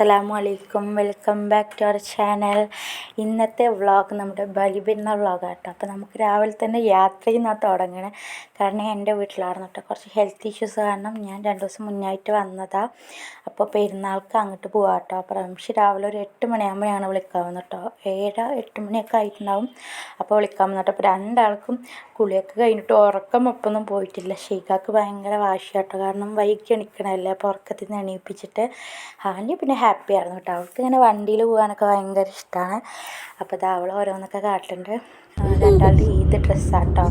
അസ്സലാമു അലൈക്കും welcome back to our channel. ഇന്നത്തെ വ്ളോഗ് നമ്മുടെ ബലിപെരുന്ന വ്ളോഗാണ് കേട്ടോ. അപ്പോൾ നമുക്ക് രാവിലെ തന്നെ യാത്രയിൽ നിന്നാണ് തുടങ്ങണേ. കാരണം എന്റെ വീട്ടിലായിരുന്നു കേട്ടോ കുറച്ച് ഹെൽത്ത് ഇഷ്യൂസ് കാരണം ഞാൻ രണ്ട് ദിവസം മുന്നായിട്ട് വന്നതാണ് അപ്പോൾ പെരുന്നാൾക്ക് അങ്ങോട്ട് പോകാം കേട്ടോ. അപ്പോൾ റംഷി രാവിലെ ഒരു എട്ട് മണിയാകുമ്പോഴാണ് വിളിക്കാൻ കേട്ടോ. ഏഴ് എട്ട് മണിയൊക്കെ ആയിട്ടുണ്ടാവും അപ്പോൾ വിളിക്കാൻ വന്നു കേട്ടോ അപ്പോൾ രണ്ടാൾക്കും കുളിയൊക്കെ കഴിഞ്ഞിട്ട് ഉറക്കം ഒപ്പൊന്നും പോയിട്ടില്ല. ഷെയ്ഖാക്ക് ഭയങ്കര വാശിയാട്ടോ. കാരണം വൈകി എണിക്കണമല്ലേ അപ്പോൾ ഉറക്കത്തിൽ നിന്ന് എണീപ്പിച്ചിട്ട് ഹാനി പിന്നെ ഹാപ്പി ആയിരുന്നു കേട്ടോ. അവൾക്ക് ഇങ്ങനെ വണ്ടിയിൽ പോകാനൊക്കെ ഭയങ്കര ഇഷ്ടമാണ് അപ്പോൾ ഇത് അവൾ ഓരോന്നൊക്കെ കാട്ടുന്നുണ്ട് രണ്ടാളുടെ ഈദ് ഡ്രസ്സാട്ടോ.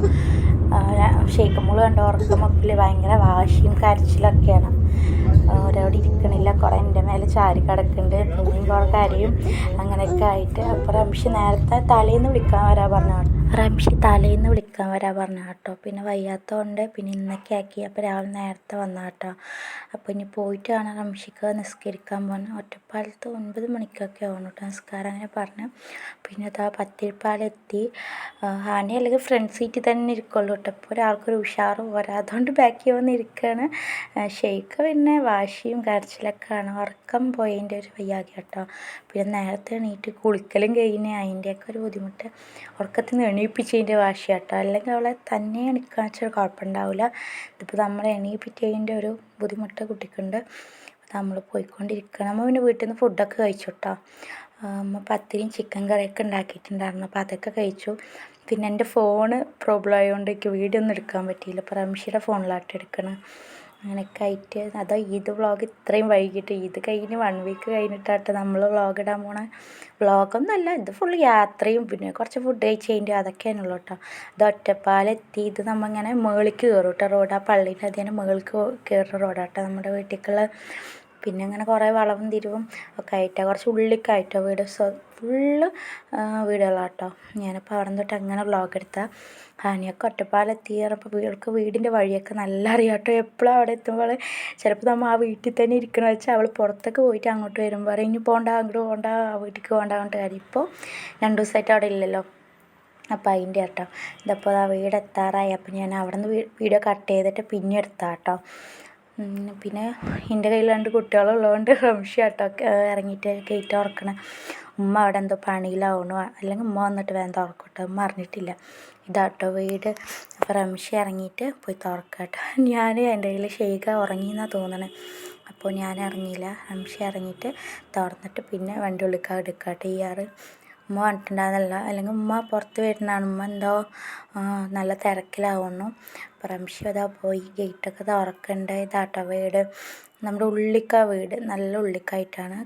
ഷേക്കുമ്പോൾ കണ്ട? ഉറക്കം മപ്പിൽ ഭയങ്കര വാശിയും കരച്ചിലൊക്കെയാണ്. ഒരവിടെ ഇരിക്കണില്ല. കുറേ എന്റെ മേലെ ചാരി കിടക്കുന്നുണ്ട് പിന്നെയും കുറേ കരയും. അങ്ങനെയൊക്കെ ആയിട്ട്. അപ്പോൾ റംഷി നേരത്തെ തലേന്ന് വിളിക്കാൻ വരാൻ പറഞ്ഞു റംഷി തലേന്ന് വിളിക്കാൻ വരാൻ പറഞ്ഞു കേട്ടോ പിന്നെ വയ്യാത്തതുകൊണ്ട് പിന്നെ ഇന്നൊക്കെ ആക്കി. അപ്പോൾ രാവിലെ നേരത്തെ വന്ന കേട്ടോ അപ്പോൾ ഇനി പോയിട്ട് വേണം റംഷിക്ക് നിസ്കരിക്കാൻ പോകുന്നത് ഒറ്റപ്പാലത്ത് ഒൻപത് മണിക്കൊക്കെ ആവണം കേട്ടോ നിസ്കാരം അങ്ങനെ പറഞ്ഞു. പിന്നെ അതാ പത്തിരിപ്പാലെത്തി. ഹാനി അല്ലെങ്കിൽ ഫ്രണ്ട് സീറ്റിൽ തന്നെ ഇരിക്കുള്ളൂ കേട്ടോ ഇപ്പോൾ ഒരാൾക്കൊരു ഉഷാറ് പോരാ അതുകൊണ്ട് ബാക്കി വന്ന് ഇരിക്കുകയാണ് ഷെയ്ക്ക് പിന്നെ വാശിയും കരച്ചിലൊക്കെയാണ് ഉറക്കം പോയതിന്റെ ഒരു വയ്യാകി കേട്ടോ പിന്നെ നേരത്തെ എണീറ്റ് കുളിക്കലും കഴിഞ്ഞ് അതിന്റെയൊക്കെ ഒരു ബുദ്ധിമുട്ട്. ഉറക്കത്തിൽ നിന്ന് എണീപ്പിച്ചതിന്റെ വാശി കേട്ടോ അല്ലെങ്കിൽ അവളെ തന്നെ വെച്ചാൽ കുഴപ്പമുണ്ടാവില്ല. ഇതിപ്പോൾ നമ്മളെ എണീപ്പിച്ചതിന്റെ ഒരു ബുദ്ധിമുട്ട് കുട്ടിക്കുണ്ട്. നമ്മൾ പോയിക്കൊണ്ടിരിക്കണം നമ്മൾ പിന്നെ വീട്ടിൽ നിന്ന് ഫുഡൊക്കെ കഴിച്ചു കേട്ടോ അമ്മ പത്തിരിയും ചിക്കൻ കറിയൊക്കെ ഉണ്ടാക്കിയിട്ടുണ്ടായിരുന്നു. അപ്പോൾ അതൊക്കെ കഴിച്ചു. പിന്നെ എന്റെ ഫോണ് പ്രോബ്ലം ആയതുകൊണ്ട് എനിക്ക് വീഡിയോ ഒന്നും എടുക്കാൻ പറ്റിയില്ല. അപ്പോൾ റംഷിയുടെ ഫോണിലാട്ട് എടുക്കണം. അങ്ങനെയൊക്കെ ആയിട്ട് അതാ ഈദ് വ്ളോഗ് ഇത്രയും വൈകിട്ട്. ഈദ് കഴിഞ്ഞ് വൺ വീക്ക് കഴിഞ്ഞിട്ടാട്ട് നമ്മൾ വ്ളോഗ് ഇടാൻ പോണ. വ്ളോഗൊന്നുമല്ല ഇത് ഫുൾ യാത്രയും പിന്നെ കുറച്ച് ഫുഡ് കഴിച്ചതിന്റെ അതൊക്കെയാണുള്ളൂ കേട്ടോ അത് ഒറ്റപ്പാലെത്തി. ഇത് നമ്മളിങ്ങനെ മേളിക്ക് കയറും കേട്ടോ റോഡ് ആ പള്ളീന്റെ അതിന് മേളിക്ക് കയറുന്ന റോഡാട്ടോ നമ്മുടെ വീട്ടിലേക്കുള്ള പിന്നെ അങ്ങനെ കുറേ വളവും തിരിവും ഒക്കെ ആയിട്ടാണ് കുറച്ച് ഉള്ളിലേക്കായിട്ടോ വീട് ഫുള്ള് വീടുകളാണ് കേട്ടോ ഞാനപ്പോൾ അവിടെ നിന്ന് തൊട്ട് അങ്ങനെ വ്ളോഗ് എടുത്താൽ ഹാനിയൊക്കെ ഒറ്റപ്പാലെത്തി. പറഞ്ഞപ്പോൾ വീൾക്ക് വീടിന്റെ വഴിയൊക്കെ നല്ല അറിയാം കേട്ടോ എപ്പോഴും അവിടെ എത്തുമ്പോൾ ചിലപ്പോൾ നമ്മൾ ആ വീട്ടിൽ തന്നെ ഇരിക്കണമെന്ന് വെച്ചാൽ അവൾ പുറത്തൊക്കെ പോയിട്ട് അങ്ങോട്ട് വരുമ്പോൾ പറയും ഇനി പോകണ്ട അങ്ങോട്ട് പോകണ്ട ആ വീട്ടിലേക്ക് പോകണ്ട അങ്ങോട്ട് കാര്യം. ഇപ്പോൾ രണ്ട് ദിവസമായിട്ട് അവിടെ ഇല്ലല്ലോ. അപ്പോൾ അതിന്റെ കേട്ടോ ഇതപ്പോൾ ആ വീട് എത്താറായി. അപ്പോൾ ഞാൻ അവിടെ നിന്ന് വീഡിയോ കട്ട് ചെയ്തിട്ട് പിന്നെ എടുത്താൽ കേട്ടോ പിന്നെ എന്റെ കയ്യിൽ രണ്ട് കുട്ടികളുള്ളതുകൊണ്ട് സംശയം കേട്ടോ ഇറങ്ങിയിട്ട് ഗേറ്റ് തുറക്കണേ. ഉമ്മ അവിടെ എന്തോ പണിയിലാവണോ അല്ലെങ്കിൽ ഉമ്മ വന്നിട്ട് വേഗം തുറക്കട്ടെ. കേട്ടോ ഉമ്മ അറിഞ്ഞിട്ടില്ല. ഇതാട്ടോ വീട്. അപ്പോൾ റംഷി ഇറങ്ങിയിട്ട് പോയി തുറക്കട്ടോ ഞാൻ എന്റെ കയ്യിൽ ഷെയ്ഖ ഉറങ്ങിയെന്നാണ് തോന്നണേ. അപ്പോൾ ഞാൻ ഇറങ്ങിയില്ല. റംഷി ഇറങ്ങിയിട്ട് തുറന്നിട്ട് പിന്നെ വണ്ടി ഉള്ളിക്കാൻ എടുക്കാട്ടോ ആറ് ഉമ്മ കണ്ടിട്ടുണ്ടാകുന്നില്ല അല്ലെങ്കിൽ ഉമ്മ പുറത്ത് വരുന്നതാണ്. ഉമ്മ എന്തോ നല്ല തിരക്കിലാവുന്നു. അപ്പം റംഷി അതാ പോയി. ഗേറ്റൊക്കെ തുറക്കണ്ട. ഇതാട്ടോ വീട്. നമ്മുടെ ഉള്ളിക്ക വീട്. നല്ല ഉള്ളിക്കായിട്ടാണ്.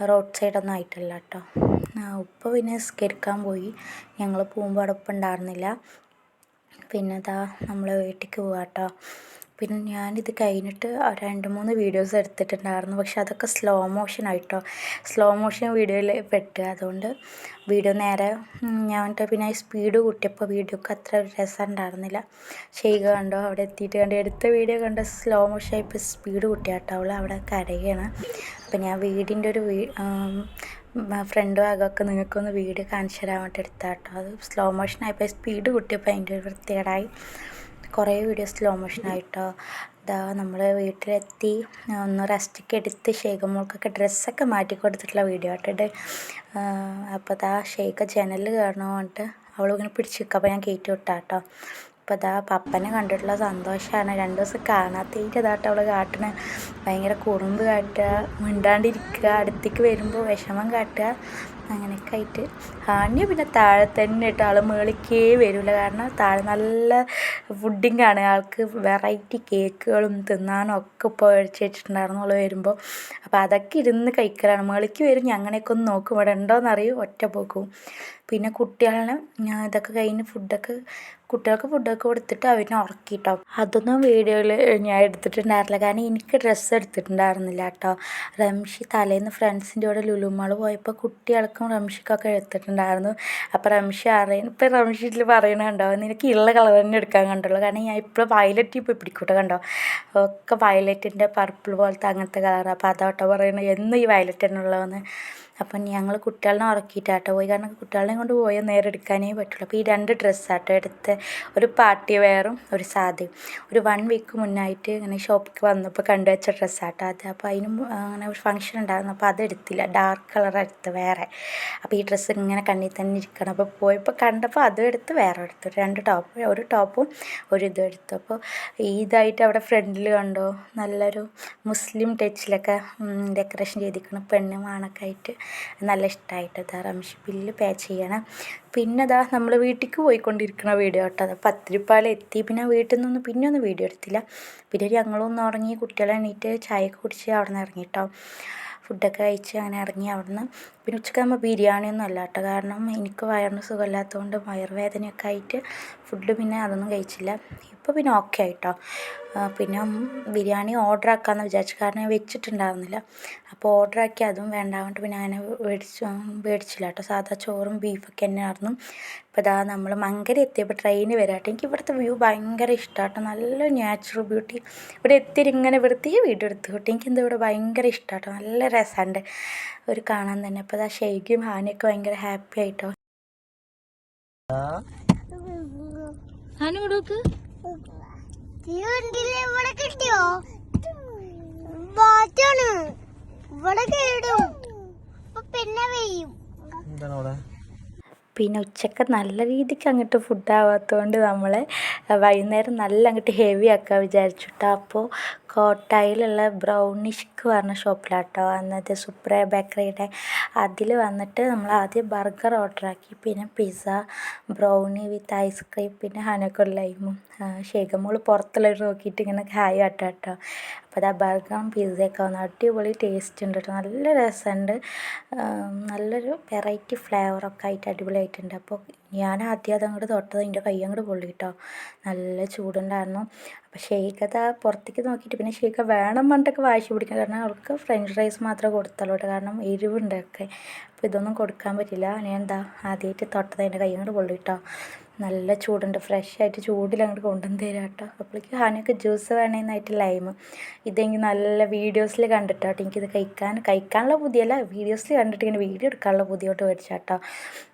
റോഡ് സൈഡൊന്നും ആയിട്ടില്ല കേട്ടോ ഉപ്പ പിന്നെ നിസ്കരിക്കാൻ പോയി. ഞങ്ങൾ പോകുമ്പോൾ അവിടെ ഉപ്പ ഉണ്ടായിരുന്നില്ല. പിന്നെ ദാ നമ്മൾ വീട്ടിലേക്ക് പോവാം കേട്ടോ പിന്നെ ഞാനിത് കഴിഞ്ഞിട്ട് രണ്ട് മൂന്ന് വീഡിയോസ് എടുത്തിട്ടുണ്ടായിരുന്നു. പക്ഷെ അതൊക്കെ സ്ലോ മോഷൻ ആയിട്ടോ. സ്ലോ മോഷൻ വീഡിയോയിൽ പെട്ട്. അതുകൊണ്ട് വീഡിയോ നേരെ ഞാൻ പിന്നെ സ്പീഡ് കൂട്ടിയപ്പോൾ വീഡിയോക്ക് അത്ര രസം ഉണ്ടായിരുന്നില്ല. ചെയ്യുക കണ്ടോ അവിടെ എത്തിയിട്ട് കണ്ടോ എടുത്ത വീഡിയോ കണ്ട സ്ലോ മോഷൻ ആയിപ്പോൾ സ്പീഡ് കൂട്ടിയാട്ടോ. അവൾ അവിടെ കരയാണ്. അപ്പം ഞാൻ വീടിന്റെ ഒരു ഫ്രണ്ട് ഭാഗമൊക്കെ നിങ്ങൾക്കൊന്ന് വീഡിയോ കാണിച്ചു തരാൻ വേണ്ടി എടുത്താൽ കേട്ടോ അത് സ്ലോ മോഷൻ ആയപ്പോൾ സ്പീഡ് കൂട്ടിയപ്പോൾ അതിന്റെ ഒരു വൃത്തികേടായി. കുറേ വീഡിയോ സ്ലോ മോഷൻ മോഷനായിട്ടോ ഇതാ നമ്മൾ വീട്ടിലെത്തി ഒന്ന് റെസ്റ്റൊക്കെ എടുത്ത് ഷേഖമോൾക്കൊക്കെ ഡ്രസ്സൊക്കെ മാറ്റി കൊടുത്തിട്ടുള്ള വീഡിയോ ആട്ടിട്ട് അപ്പോൾ അതാ ഷേഖ ജനലിൽ കയറണം പറഞ്ഞിട്ട് അവളിങ്ങനെ പിടിച്ച് നിൽക്കുക അപ്പോൾ ഞാൻ കയറ്റി വിട്ടാട്ടോ. അപ്പോൾ ഇതാ പപ്പനെ കണ്ടിട്ടുള്ള സന്തോഷമാണ് രണ്ട് ദിവസം കാണാത്തതിന്റെ ഇതാട്ടോ അവൾ കാട്ടണ. ഭയങ്കര കുറുമ്പ് കാട്ടുക മിണ്ടാണ്ടിരിക്കുക അടുത്തേക്ക് വരുമ്പോൾ വിഷമം കാട്ടുക അങ്ങനെയൊക്കെ ആയിട്ട് ആണ്യ പിന്നെ താഴെ തന്നെ ഇട്ട് ആൾ മേളിക്കേ വരില്ല കാരണം താഴെ നല്ല ഫുഡിങ് ആണ്. ആൾക്ക് വെറൈറ്റി കേക്കുകളും തിന്നാനും ഒക്കെ ഇപ്പോൾ ഒഴിച്ച് വെച്ചിട്ടുണ്ടായിരുന്നു വരുമ്പോൾ അപ്പോൾ അതൊക്കെ ഇരുന്ന് കഴിക്കലാണ്. മേളിക്ക് വരും അങ്ങനെയൊക്കെ ഒന്ന് നോക്കും. ഇവിടെ ഉണ്ടോയെന്നറിയും ഒറ്റ പോക്കും. പിന്നെ കുട്ടികളെ ഞാൻ ഇതൊക്കെ കഴിഞ്ഞ് ഫുഡൊക്കെ കുട്ടികൾക്ക് ഫുഡൊക്കെ കൊടുത്തിട്ട് അവരെ ഉറക്കിട്ടോ. അതൊന്നും വീഡിയോയിൽ ഞാൻ എടുത്തിട്ടുണ്ടായിരുന്നില്ല. കാരണം എനിക്ക് ഡ്രസ്സ് എടുത്തിട്ടുണ്ടായിരുന്നില്ല കേട്ടോ. റംഷി തലേന്ന് ഫ്രണ്ട്സിന്റെ കൂടെ ലുലുമാൾ പോയപ്പോൾ കുട്ടികൾക്കും റംഷിക്കൊക്കെ എടുത്തിട്ടുണ്ടായിരുന്നു. അപ്പോൾ റംഷി അറിയാൻ ഇപ്പം റംഷിയിൽ പറയണുണ്ടോ നിനക്ക് ഉള്ള കളർ തന്നെ എടുക്കാൻ കണ്ടുള്ളൂ. കാരണം ഞാൻ ഇപ്പോൾ വയലറ്റ് ഇപ്പോൾ പിടിക്കൂട്ടെ കണ്ടോ? ഒക്കെ വയലറ്റിന്റെ പർപ്പിൾ പോലത്തെ അങ്ങനത്തെ കളർ അപ്പോൾ അതോട്ടോ പറയണത് എന്നും ഈ വയലറ്റ് തന്നെ ഉള്ളതെന്ന് അപ്പം ഞങ്ങൾ കുട്ടികളെ ഉറക്കിയിട്ടാട്ടോ പോയി. കാരണം കുട്ടികളെയും കൊണ്ട് പോയാൽ നേരെ എടുക്കാനേ പറ്റുള്ളൂ. അപ്പോൾ ഈ രണ്ട് ഡ്രസ്സാട്ടോ എടുത്ത് ഒരു പാർട്ടി വെയറും ഒരു സാധയും. ഒരു വൺ വീക്ക് മുന്നായിട്ട് ഇങ്ങനെ ഷോപ്പിൽ വന്നപ്പോൾ കണ്ടു വെച്ച ഡ്രസ്സാട്ടോ അത്. അപ്പോൾ അതിനും അങ്ങനെ ഒരു ഫംഗ്ഷൻ ഉണ്ടായിരുന്നു. അപ്പോൾ അതെടുത്തില്ല ഡാർക്ക് കളർ എടുത്ത് വേറെ. അപ്പോൾ ഈ ഡ്രസ്സ് ഇങ്ങനെ കണ്ണിൽ തന്നെ ഇരിക്കണം. അപ്പോൾ പോയപ്പോൾ കണ്ടപ്പോൾ അതും എടുത്ത് വേറെ എടുത്തു. രണ്ട് ടോപ്പ് ഒരു ടോപ്പും ഒരു ഇതും എടുത്തു. അപ്പോൾ ഇതായിട്ട് അവിടെ ഫ്രണ്ടിൽ കണ്ടോ? നല്ലൊരു മുസ്ലിം ടച്ചിലൊക്കെ ഡെക്കറേഷൻ ചെയ്തിരിക്കണം പെണ്ണുമാണൊക്കെ ആയിട്ട് നല്ല ഇഷ്ടമായിട്ട് ഇതാ റംഷി ബില്ല് പേ ചെയ്യണം. പിന്നെ അതാ നമ്മൾ വീട്ടിലേക്ക് പോയിക്കൊണ്ടിരിക്കുന്ന വീഡിയോ കേട്ടോ. അത് പത്തിരിപ്പാലം എത്തി. പിന്നെ വീട്ടിൽ നിന്നൊന്നും പിന്നെ ഒന്നും വീഡിയോ എടുത്തില്ല. പിന്നെ ഞങ്ങളൊന്ന് ഉറങ്ങി കുട്ടികളെ എണീറ്റ് ചായയൊക്കെ കുടിച്ച് അവിടെ നിന്ന് ഇറങ്ങിട്ടോ ഫുഡൊക്കെ കഴിച്ച് അങ്ങനെ ഇറങ്ങി അവിടുന്ന്. പിന്നെ ഉച്ചയ്ക്ക് നമ്മൾ ബിരിയാണിയൊന്നും അല്ല കേട്ടോ. കാരണം എനിക്ക് വയറിന് സുഖമില്ലാത്തതുകൊണ്ട് വയറുവേദനയൊക്കെ ആയിട്ട് ഫുഡ് പിന്നെ അതൊന്നും കഴിച്ചില്ല. ഇപ്പോൾ പിന്നെ ഓക്കെ ആയിട്ടോ. പിന്നെ ബിരിയാണി ഓർഡർ ആക്കാമെന്ന് വിചാരിച്ചു. കാരണം ഞാൻ വെച്ചിട്ടുണ്ടായിരുന്നില്ല. അപ്പോൾ ഓർഡർ ആക്കി അതും വേണ്ടാണ്ട് പിന്നെ അങ്ങനെ മേടിച്ചു മേടിച്ചില്ല കേട്ടോ. സാധാ ചോറും ബീഫൊക്കെ തന്നെയായിരുന്നു. ഇപ്പോൾ ഇതാ നമ്മൾ മങ്കര എത്തിയപ്പോൾ ട്രെയിന് വരാട്ടോ. എനിക്ക് ഇവിടുത്തെ വ്യൂ ഭയങ്കര ഇഷ്ടമാട്ടോ നല്ല നാച്ചുറൽ ബ്യൂട്ടി ഇവിടെ എത്തിയിട്ട് ഇങ്ങനെ വെറുതെ വീഡിയോ എടുത്തു എനിക്ക് എന്താ ഇവിടെ ഭയങ്കര ഇഷ്ടമാട്ടോ നല്ല രസമുണ്ട് ഒരു കാണാൻ തന്നെ. അപ്പോൾ ഇതാ ഷെയ്ക്കും ഹാനിയൊക്കെ ഭയങ്കര ഹാപ്പി ആയിട്ടോ. ഹാനി തീവണ്ടിയിൽ ഇവിടെ കിട്ടിയോ? ബാറ്റാണ് ഇവിടെ കേടും. പിന്നെ വെയ്യും എന്താണ് അവിടെ? പിന്നെ ഉച്ചയ്ക്ക് നല്ല രീതിക്ക് അങ്ങോട്ട് ഫുഡ് ആവാത്തതുകൊണ്ട് നമ്മൾ വൈകുന്നേരം നല്ല അങ്ങോട്ട് ഹെവി ആക്കാൻ വിചാരിച്ചിട്ടോ. അപ്പോൾ കോട്ടായിലുള്ള ബ്രൗണിഷ്ക്ക് പറഞ്ഞ ഷോപ്പിലാട്ടോ വന്നത് സുപ്ര ബേക്കറിയുടെ അതിൽ വന്നിട്ട് നമ്മൾ ആദ്യം ബർഗർ ഓർഡർ ആക്കി. പിന്നെ പിസ്സ ബ്രൗണി വിത്ത് ഐസ്ക്രീം പിന്നെ ഹനക്കൊരു ശേഖമോൾ പുറത്തുള്ളവർ നോക്കിയിട്ട് ഇങ്ങനെ ഹായ് ആട്ടോ കേട്ടോ അപ്പോൾ ഇതാ ബർഗറും പിസ്സയൊക്കെ വന്ന്. അടിപൊളി ടേസ്റ്റ് ഉണ്ട് കേട്ടോ നല്ല രസമുണ്ട് നല്ലൊരു വെറൈറ്റി ഫ്ലേവറൊക്കെ ആയിട്ട് അടിപൊളിയായിട്ടുണ്ട്. അപ്പോൾ ഞാൻ ആദ്യം അതങ്ങോട്ട് തൊട്ടത് എന്റെ കൈ അങ്ങോട്ട് പൊള്ളി കേട്ടോ നല്ല ചൂടുണ്ടായിരുന്നു. അപ്പോൾ ഷെയ്ക്കത് പുറത്തേക്ക് നോക്കിയിട്ട് പിന്നെ ഷെയ്ക്ക വേണം പറഞ്ഞിട്ടൊക്കെ വാശി പിടിക്കാൻ കാരണം അവർക്ക് ഫ്രഞ്ച് ഫ്രൈസ് മാത്രമേ കൊടുത്തുള്ളൂ കാരണം എരിവുണ്ടൊക്കെ അപ്പോൾ ഇതൊന്നും കൊടുക്കാൻ പറ്റില്ല. ഞാൻ എന്താ ആദ്യമായിട്ട് തൊട്ടത് എന്റെ കൈ അങ്ങോട്ട് പൊള്ളി കേട്ടോ നല്ല ചൂടുണ്ട്. ഫ്രഷ് ആയിട്ട് ചൂടിൽ അങ്ങോട്ട് കൊണ്ടുവന്ന് തരാം കേട്ടോ. അപ്പോഴേക്ക് ഹാനിയൊക്കെ ജ്യൂസ് വേണമെന്നായിട്ട് ലൈമ് ഇതെങ്കിൽ നല്ല വീഡിയോസിൽ കണ്ടിട്ടാട്ടോ എനിക്കിത് കഴിക്കാൻ കഴിക്കാനുള്ള പുതിയല്ല വീഡിയോസിൽ കണ്ടിട്ട് ഇങ്ങനെ വീഡിയോ എടുക്കാനുള്ള പുതിയോട്ട് മേടിച്ചാട്ടോ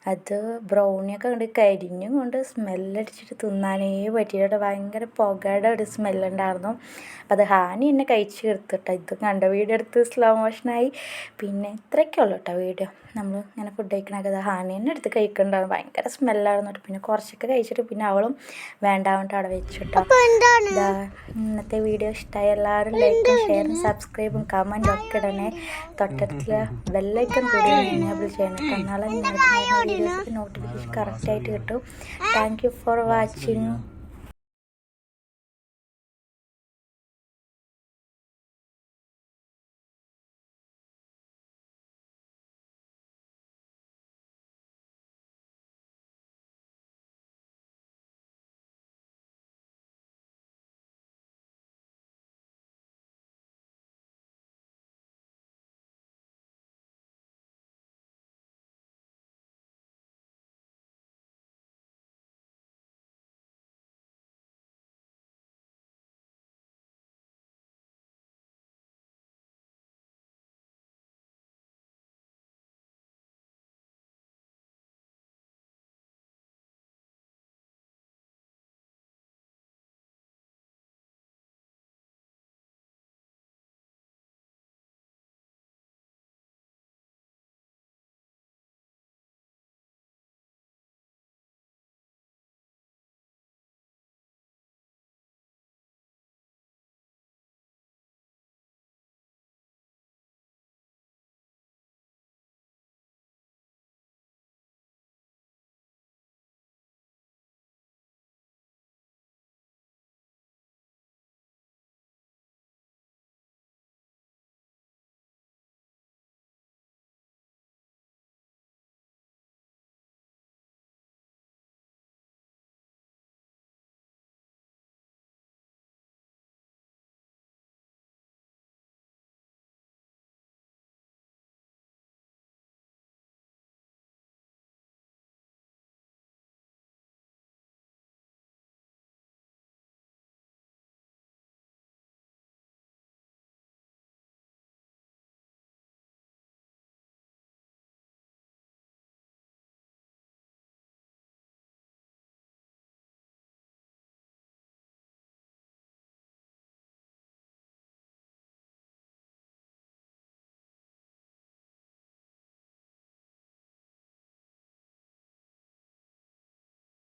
അത് ബ്രൗണിയൊക്കെ കണ്ട് കരിഞ്ഞും കൊണ്ട് സ്മെല്ലടിച്ചിട്ട് തിന്നാനേ പറ്റിയിട്ട് ഭയങ്കര പുകയുടെ ഒരു സ്മെല്ലുണ്ടായിരുന്നു അപ്പം അത് ഹാനി എന്നെ കഴിച്ച് എടുത്തിട്ടോ ഇത് കണ്ട വീഡിയോ എടുത്ത് സ്ലോ മോഷനായി പിന്നെ ഇത്രയൊക്കെ ഉള്ളൂ കേട്ടോ വീഡിയോ നമ്മൾ ഇങ്ങനെ ഫുഡ് കഴിക്കണൊക്കെ ഹാനി തന്നെ എടുത്ത് കഴിക്കണ്ടായിരുന്നു. ഭയങ്കര സ്മെല്ലായിരുന്നു കേട്ടോ. പിന്നെ കുറച്ചൊക്കെ കഴിച്ചിട്ട് പിന്നെ അവളും വേണ്ടാവണ്ട അവിടെ വെച്ചിട്ടോ. ഇന്നത്തെ വീഡിയോ ഇഷ്ടമായി എല്ലാവരും ലൈക്കും ഷെയറും സബ്സ്ക്രൈബും കമന്റും ഒക്കെ ഇടണേ. തൊട്ടടുത്തുള്ള ബെല്ലൈക്കൺ കൂടി എനേബിൾ ചെയ്യണം. എന്നാലും നിങ്ങൾക്ക് വീഡിയോസിന്റെ നോട്ടിഫിക്കേഷൻ കറക്റ്റായിട്ട് കിട്ടും. Thank you for watching